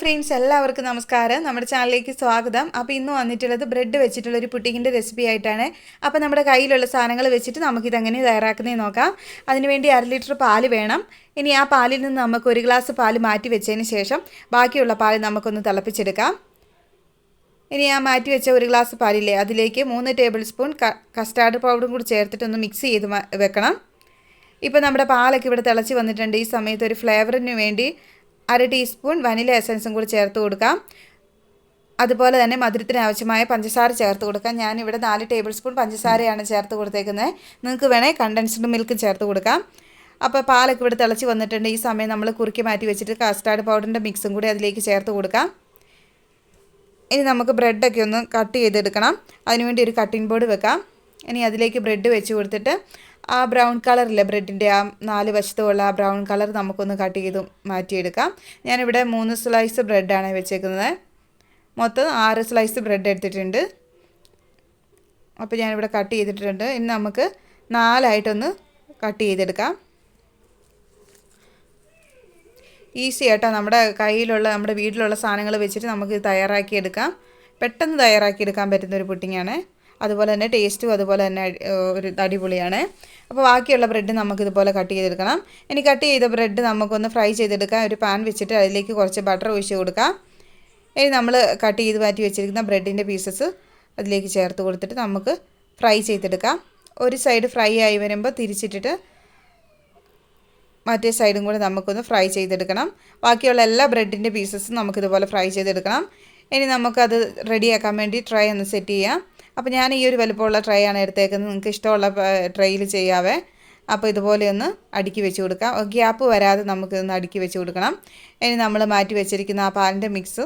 Friends എല്ലാവർക്കും നമസ്കാരം. നമ്മുടെ ചാനലിലേക്ക് സ്വാഗതം. അപ്പോൾ ഇന്ന് വന്നിട്ടുള്ളത് ബ്രെഡ് വെച്ചിട്ടുള്ള ഒരു പുട്ടിങ്ങിന്റെ റെസിപ്പി ആയിട്ടാണ്. അപ്പോൾ നമ്മുടെ കയ്യിലുള്ള സാധനങ്ങൾ വെച്ചിട്ട് നമുക്കിത് എങ്ങനെ തയ്യാറാക്കുന്നത് നോക്കാം. അതിനുവേണ്ടി അര ലിറ്റർ പാൽ വേണം. ഇനി ആ പാലിൽ നിന്ന് നമുക്ക് ഒരു ഗ്ലാസ് പാൽ മാറ്റി വെച്ചതിന് ശേഷം ബാക്കിയുള്ള പാൽ നമുക്കൊന്ന് തിളപ്പിച്ചെടുക്കാം. ഇനി ആ മാറ്റി വെച്ച ഒരു ഗ്ലാസ് പാലില്ലേ അതിലേക്ക് മൂന്ന് ടേബിൾ സ്പൂൺ കസ്റ്റാർഡ് പൗഡറും കൂടി ചേർത്തിട്ടൊന്ന് മിക്സ് ചെയ്ത് വെക്കണം. ഇപ്പോൾ നമ്മുടെ പാലൊക്കെ ഇവിടെ തിളച്ച് വന്നിട്ടുണ്ട്. ഈ സമയത്ത് ഒരു ഫ്ലേവറിന് വേണ്ടി അര ടീസ്പൂൺ വനില എസൻസും കൂടി ചേർത്ത് കൊടുക്കാം. അതുപോലെ തന്നെ മധുരത്തിന് ആവശ്യമായ പഞ്ചസാര ചേർത്ത് കൊടുക്കാം. ഞാൻ ഇവിടെ നാല് ടേബിൾ സ്പൂൺ പഞ്ചസാരയാണ് ചേർത്ത് കൊടുത്തേക്കുന്നത്. നിങ്ങൾക്ക് വേണേൽ കണ്ടൻസ്ഡ് മിൽക്ക് ചേർത്ത് കൊടുക്കാം. അപ്പോൾ പാലൊക്കെ ഇവിടെ തിളച്ച് വന്നിട്ടുണ്ട്. ഈ സമയം നമ്മൾ കുറുക്കി മാറ്റി വെച്ചിട്ട് കസ്റ്റാർഡ് പൗഡറിന്റെ മിക്സും കൂടി അതിലേക്ക് ചേർത്ത് കൊടുക്കാം. ഇനി നമുക്ക് ബ്രെഡൊക്കെ ഒന്ന് കട്ട് ചെയ്തെടുക്കണം. അതിനുവേണ്ടി ഒരു കട്ടിംഗ് ബോർഡ് വെക്കാം. ഇനി അതിലേക്ക് ബ്രെഡ് വെച്ച് കൊടുത്തിട്ട് ആ ബ്രൗൺ കളറില്ലേ ബ്രെഡിന്റെ ആ നാല് വശത്തുമുള്ള ആ ബ്രൗൺ കളർ നമുക്കൊന്ന് കട്ട് ചെയ്ത് മാറ്റിയെടുക്കാം. ഞാനിവിടെ മൂന്ന് സ്ലൈസ് ബ്രെഡാണ് വെച്ചേക്കുന്നത്. മൊത്തം ആറ് സ്ലൈസ് ബ്രെഡ് എടുത്തിട്ടുണ്ട്. അപ്പോൾ ഞാനിവിടെ കട്ട് ചെയ്തിട്ടുണ്ട്. ഇനി നമുക്ക് നാലായിട്ടൊന്ന് കട്ട് ചെയ്തെടുക്കാം. ഈസി ആയിട്ടോ നമ്മുടെ കയ്യിലുള്ള നമ്മുടെ വീട്ടിലുള്ള സാധനങ്ങൾ വെച്ചിട്ട് നമുക്ക് തയ്യാറാക്കിയെടുക്കാം. പെട്ടെന്ന് തയ്യാറാക്കിയെടുക്കാൻ പറ്റുന്ന ഒരു പുട്ടിങ്ങാണ് അതുപോലെ തന്നെ ടേസ്റ്റും അതുപോലെ തന്നെ ഒരു അടിപൊളിയാണ്. അപ്പോൾ ബാക്കിയുള്ള ബ്രെഡ് നമുക്ക് ഇതുപോലെ കട്ട് ചെയ്തെടുക്കണം. ഇനി കട്ട് ചെയ്ത ബ്രെഡ് നമുക്കൊന്ന് ഫ്രൈ ചെയ്തെടുക്കാം. ഒരു പാൻ വെച്ചിട്ട് അതിലേക്ക് കുറച്ച് ബട്ടർ ഒഴിച്ച് കൊടുക്കാം. ഇനി നമ്മൾ കട്ട് ചെയ്ത് മാറ്റി വെച്ചിരിക്കുന്ന ബ്രെഡിന്റെ പീസസ് അതിലേക്ക് ചേർത്ത് കൊടുത്തിട്ട് നമുക്ക് ഫ്രൈ ചെയ്തെടുക്കാം. ഒരു സൈഡ് ഫ്രൈ ആയി വരുമ്പോൾ തിരിച്ചിട്ടിട്ട് മറ്റേ സൈഡും കൂടി നമുക്കൊന്ന് ഫ്രൈ ചെയ്തെടുക്കണം. ബാക്കിയുള്ള എല്ലാ ബ്രെഡിന്റെ പീസസും നമുക്കിതുപോലെ ഫ്രൈ ചെയ്തെടുക്കണം. ഇനി നമുക്കത് റെഡിയാക്കാൻ വേണ്ടി ട്രൈ ഒന്ന് സെറ്റ് ചെയ്യാം. അപ്പോൾ ഞാൻ ഈ ഒരു വലുപ്പമുള്ള ട്രൈ ആണ് എടുത്തേക്കുന്നത്. നിങ്ങൾക്ക് ഇഷ്ടമുള്ള ട്രേയിൽ ചെയ്യാവേ. അപ്പോൾ ഇതുപോലെ ഒന്ന് അടുക്കി വെച്ച് കൊടുക്കാം. ഗ്യാപ്പ് വരാതെ നമുക്ക് ഒന്ന് അടുക്കി വെച്ച് കൊടുക്കണം. ഇനി നമ്മൾ മാറ്റി വെച്ചിരിക്കുന്ന ആ പാലിന്റെ മിക്സ്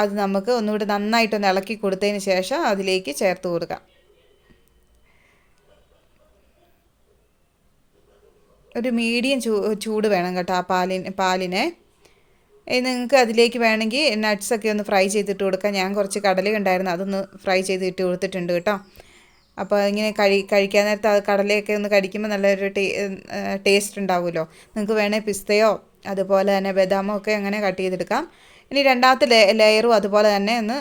അത് നമുക്ക് ഒന്നുകൂടി നന്നായിട്ടൊന്ന് ഇളക്കി കൊടുത്തതിന് ശേഷം അതിലേക്ക് ചേർത്ത് കൊടുക്കാം. ഒരു മീഡിയം ചൂട് വേണം കേട്ടോ ആ പാലിന് പാലിനെ. നിങ്ങൾക്ക് അതിലേക്ക് വേണമെങ്കിൽ നട്ട്സൊക്കെ ഒന്ന് ഫ്രൈ ചെയ്തിട്ട് കൊടുക്കാം. ഞാൻ കുറച്ച് കടല ഉണ്ടായിരുന്നു അതൊന്ന് ഫ്രൈ ചെയ്ത് ഇട്ട് കൊടുത്തിട്ടുണ്ട് കേട്ടോ. അപ്പോൾ ഇങ്ങനെ കഴി കഴിക്കാൻ നേരത്ത് അത് കടലയൊക്കെ ഒന്ന് കടിക്കുമ്പോൾ നല്ലൊരു ടേ ടേസ്റ്റ് ഉണ്ടാവുമല്ലോ. നിങ്ങൾക്ക് വേണേൽ പിസ്തയോ അതുപോലെ തന്നെ ബദാമോ ഒക്കെ അങ്ങനെ കട്ട് ചെയ്തെടുക്കാം. ഇനി രണ്ടാമത്തെ ലെയറും അതുപോലെ തന്നെ ഒന്ന്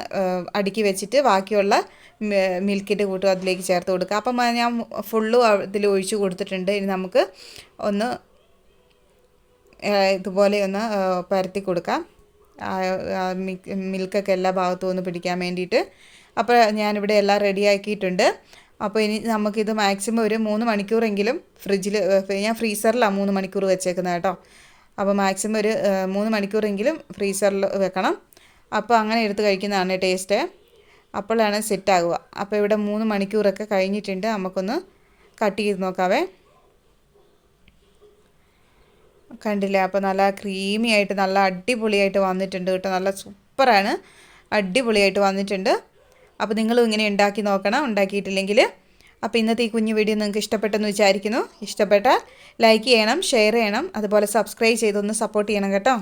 അടുക്കി വെച്ചിട്ട് ബാക്കിയുള്ള മിൽക്കിന്റെ കൂട്ടും അതിലേക്ക് ചേർത്ത് കൊടുക്കുക അപ്പം ഞാൻ ഫുള്ളും അതിൽ ഒഴിച്ച് കൊടുത്തിട്ടുണ്ട്. ഇനി നമുക്ക് ഒന്ന് ഇതുപോലെ ഒന്ന് പരത്തി കൊടുക്കാം. മിൽക്കൊക്കെ എല്ലാ ഭാഗത്തും ഒന്ന് പിടിക്കാൻ വേണ്ടിയിട്ട്. അപ്പോൾ ഞാനിവിടെ എല്ലാം റെഡിയാക്കിയിട്ടുണ്ട് അപ്പോൾ ഇനി നമുക്കിത് മാക്സിമം ഒരു മൂന്ന് മണിക്കൂറെങ്കിലും ഫ്രിഡ്ജിൽ ഞാൻ ഫ്രീസറിലാണ് മൂന്ന് മണിക്കൂർ വെച്ചേക്കുന്നത് കേട്ടോ. അപ്പോൾ മാക്സിമം ഒരു മൂന്ന് മണിക്കൂറെങ്കിലും ഫ്രീസറിൽ വെക്കണം. അപ്പോൾ അങ്ങനെ എടുത്ത് കഴിക്കുന്നതാണ് ടേസ്റ്റ് അപ്പോഴാണ് സെറ്റ് ആകുക അപ്പോൾ ഇവിടെ മൂന്ന് മണിക്കൂറൊക്കെ കഴിഞ്ഞിട്ടുണ്ട്. നമുക്കൊന്ന് കട്ട് ചെയ്ത് നോക്കാവേ. കണ്ടില്ലേ? അപ്പോൾ നല്ല ക്രീമി ആയിട്ട് നല്ല അടിപൊളിയായിട്ട് വന്നിട്ടുണ്ട് കേട്ടോ. നല്ല സൂപ്പറാണ്. അടിപൊളിയായിട്ട് വന്നിട്ടുണ്ട്. അപ്പോൾ നിങ്ങളും ഇങ്ങനെ ഉണ്ടാക്കി നോക്കണം. ഉണ്ടാക്കിയിട്ടില്ലെങ്കിൽ അപ്പോൾ ഇന്നത്തെ ഈ കുഞ്ഞു വീഡിയോ നിങ്ങൾക്ക് ഇഷ്ടപ്പെട്ടെന്ന് വിചാരിക്കുന്നു. ഇഷ്ടപ്പെട്ടാൽ ലൈക്ക് ചെയ്യണം ഷെയർ ചെയ്യണം. അതുപോലെ സബ്സ്ക്രൈബ് ചെയ്തൊന്ന് സപ്പോർട്ട് ചെയ്യണം കേട്ടോ.